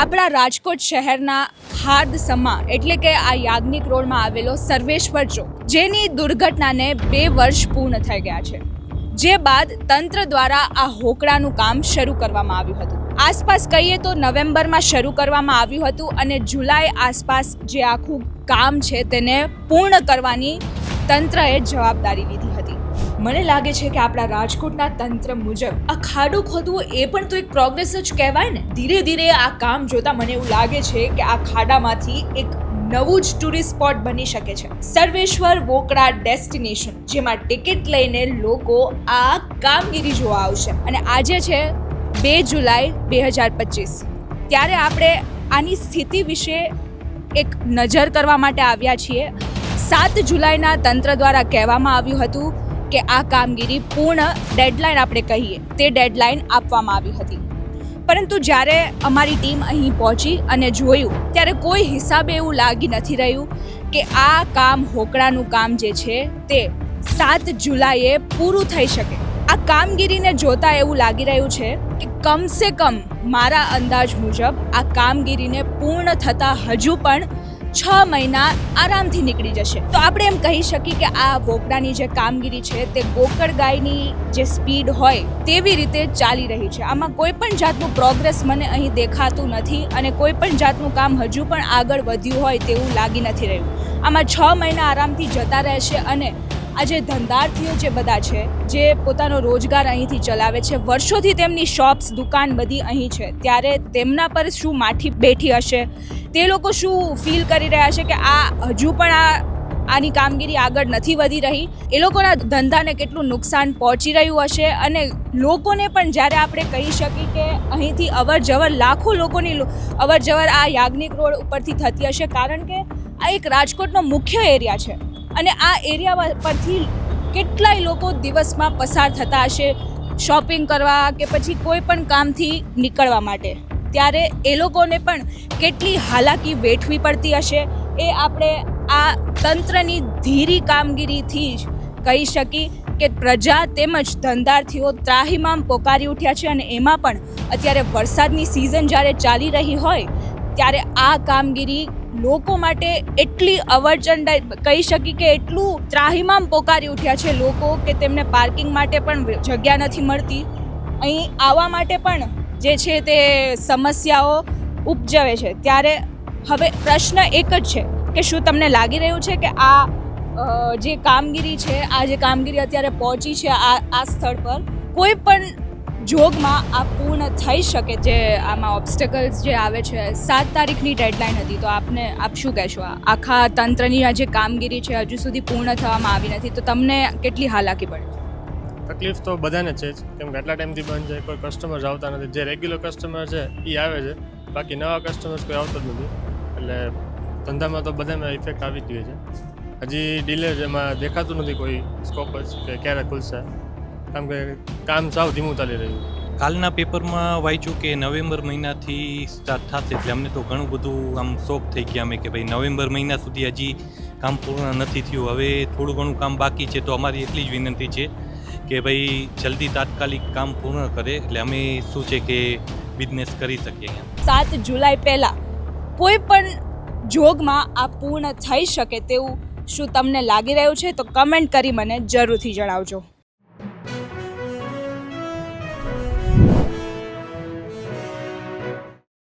આપણા રાજકોટ શહેરના સમા એટલે કે આ યાજ્ઞિક રોડમાં આવેલો સર્વેશ્વર ચોક, જેની દુર્ઘટનાને બે વર્ષ પૂર્ણ થઈ ગયા છે. જે બાદ તંત્ર દ્વારા આ હોકળાનું કામ શરૂ કરવામાં આવ્યું હતું. આસપાસ કહીએ તો નવેમ્બરમાં શરૂ કરવામાં આવ્યું હતું અને જુલાઈ આસપાસ જે આખું કામ છે તેને પૂર્ણ કરવાની તંત્રએ જવાબદારી લીધી હતી. મને લાગે છે કે આપણા રાજકોટના તંત્ર મુજબ આ ખાડો ખોદવું એ પણ તો એક પ્રોગ્રેસ જ કહેવાય ને? ધીરે ધીરે આ કામ જોતા મને એવું લાગે છે કે આ ખાડામાંથી એક નવું જ ટુરિસ્ટ સ્પોટ બની શકે છે. સર્વેશ્વર વોકડા ડેસ્ટિનેશન જેમાં ટિકિટ લઈને લોકો આ કામગીરી જોવા આવશે. અને આજે છે બે જુલાઈ બે હજાર પચીસ. ત્યારે આપણે આની સ્થિતિ વિશે એક નજર કરવા માટે આવ્યા છીએ. સાત જુલાઈના તંત્ર દ્વારા કહેવામાં આવ્યું હતું કે આ કામગીરી પૂર્ણ ડેડલાઇન આપણે કહીએ તે ડેડલાઇન આપવામાં આવી હતી. પરંતુ જ્યારે અમારી ટીમ અહીં પહોંચી અને જોયું, ત્યારે કોઈ હિસાબે એવું લાગી નથી રહ્યું કે આ કામ હોકળાનું કામ જે છે તે સાત જુલાઈએ પૂરું થઈ શકે. આ કામગીરીને જોતા એવું લાગી રહ્યું છે કે કમસે કમ મારા અંદાજ મુજબ આ કામગીરીને પૂર્ણ થતાં હજુ પણ છ મહિના આરામથી નીકળી જશે. તો આપણે એમ કહી શકીએ કે આ વોકડાની જે કામગીરી છે, તે ગોકળ ગાયની જે સ્પીડ હોય, તેવી રીતે ચાલી રહી છે. આમાં કોઈ પણ જાતનું પ્રોગ્રેસ મને અહીં દેખાતું નથી અને કોઈ પણ જાતનું કામ હજુ પણ આગળ વધ્યું હોય તેવું લાગી નથી રહ્યું. આમાં છ મહિના આરામથી જતા રહેશે અને આ જે ધંધાર્થીઓ જે બધા છે, જે પોતાનો રોજગાર અહીંથી ચલાવે છે, વર્ષોથી તેમની શોપ્સ દુકાન બધી અહીં છે, ત્યારે તેમના પર શું માઠી બેઠી હશે? તે લોકો શું ફીલ કરી રહ્યા છે કે આ હજુ પણ આ, આની કામગીરી આગળ નથી વધી રહી? એ લોકોના ધંધાને કેટલું નુકસાન પહોંચી રહ્યું હશે? અને લોકોને પણ જ્યારે આપણે કહી શકીએ કે અહીંથી અવર જવર લાખો લોકોની અવર જવર આ યાજ્ઞિક રોડ ઉપરથી થતી હશે, કારણ કે આ એક રાજકોટનો મુખ્ય એરિયા છે. અને આ એરિયા પરથી કેટલાય લોકો દિવસમાં પસાર થતા હશે, શોપિંગ કરવા કે પછી કોઈ પણ કામથી નીકળવા માટે. ત્યારે એ લોકોને પણ કેટલી હાલાકી વેઠવી પડતી હશે એ આપણે આ તંત્રની ધીરી કામગીરીથી જ કહી શકી કે પ્રજા તેમજ ધંધાર્થીઓ ત્રાહિમામ પોકારી ઉઠ્યા છે અને એમાં પણ અત્યારે વરસાદની સિઝન જ્યારે ચાલી રહી હોય, ત્યારે આ કામગીરી લોકો માટે એટલી અવરચંડ કહી શકી કે એટલું ત્રાહિમામ પોકારી ઉઠ્યા છે લોકો કે તેમને પાર્કિંગ માટે પણ જગ્યા નથી મળતી. અહીં આવવા માટે પણ જે છે તે સમસ્યાઓ ઉપજવે છે. ત્યારે હવે પ્રશ્ન એક જ છે કે શું તમને લાગી રહ્યું છે કે આ જે કામગીરી છે, આ જે કામગીરી અત્યારે પહોંચી છે આ આ સ્થળ પર કોઈ પણ જોગમાં આ પૂર્ણ થઈ શકે જે આમાં ઓબ્સ્ટેકલ્સ જે આવે છે, સાત તારીખની ડેડલાઇન હતી, તો આપને, આપ શું કહેશો? આખા તંત્રની આ જે કામગીરી છે, હજુ સુધી પૂર્ણ થવામાં આવી નથી, તો તમને કેટલી હાલાકી પડે તકલીફ તો બધાને છે જ, કેમ કે આટલા ટાઈમથી બંધ છે, કોઈ કસ્ટમર આવતા નથી. જે રેગ્યુલર કસ્ટમર છે એ આવે છે. બાકી નવા કસ્ટમર્સ કોઈ આવતો જ નથી. એટલે ધંધામાં તો બધાને ઇફેક્ટ આવી જ ગઈ છે. હજી ડીલે એમાં દેખાતું નથી કોઈ સ્કોપ જ કે ક્યારે ખુલશે. કેમ કે કામ સાવ ધીમું ચાલી રહ્યું કાલના પેપરમાં વાંચ્યું કે નવેમ્બર મહિનાથી સ્ટાર્ટ થશે એટલે અમને તો ઘણું બધું આમ શોખ થઈ ગયા અમે કે ભાઈ નવેમ્બર મહિના સુધી હજી કામ પૂર્ણ નથી થયું. હવે થોડું ઘણું કામ બાકી છે તો અમારી એટલી જ વિનંતી છે કે ભાઈ જલ્દી તાત્કાલિક કામ પૂર્ણ કરે એટલે અમે શું છે કે બિઝનેસ કરી શકીએ સાત જુલાઈ પહેલાં કોઈ પણ જોગમાં આ પૂર્ણ થઈ શકે તેવું શું તમને લાગી રહ્યું છે તો કમેન્ટ કરી મને જરૂરથી જણાવજો.